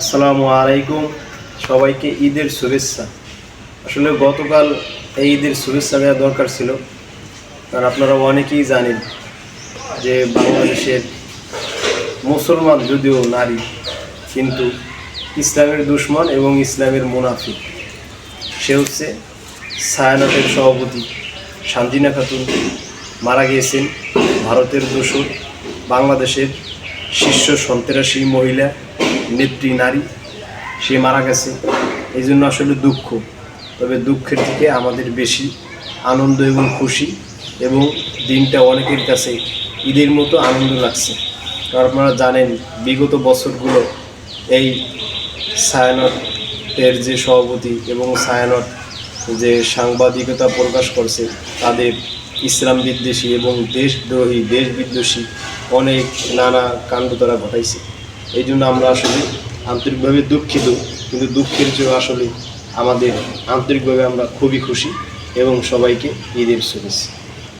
আসসালামু আলাইকুম। সবাইকে ঈদের শুভেচ্ছা। আসলে গতকাল এই ঈদের শুভেচ্ছা দেওয়া দরকার ছিল। কারণ আপনারা অনেকেই জানেন যে বাংলাদেশের মুসলমান যদিও নারী, কিন্তু ইসলামের দুশ্মন এবং ইসলামের মুনাফিক। সে হচ্ছে ছায়ানটের সভাপতি শান্তিনা খাতুন। মারা গিয়েছেন ভারতের দোসর, বাংলাদেশের শীর্ষ সন্ত্রাসী মহিলা নেত্রী নারী, সে মারা গেছে। এই জন্য আসলে দুঃখ। তবে দুঃখের থেকে আমাদের বেশি আনন্দ এবং খুশি এবং দিনটা অনেকের কাছে ঈদের মতো আনন্দ লাগছে। কারণ আপনারা জানেন, বিগত বছরগুলো এই ছায়ানটের যে সভাপতি এবং ছায়ানট যে সাংবাদিকতা প্রকাশ করছে, তাদের ইসলাম বিদ্বেষী এবং দেশদ্রোহী, দেশ বিদ্বেষী অনেক নানা কাণ্ড তারা ঘটাইছে। এই জন্য আমরা আসলে আন্তরিকভাবে দুঃখিত, কিন্তু দুঃখের চেয়েও আসলে আমাদের আন্তরিকভাবে আমরা খুবই খুশি এবং সবাইকে ঈদের শুভেচ্ছা।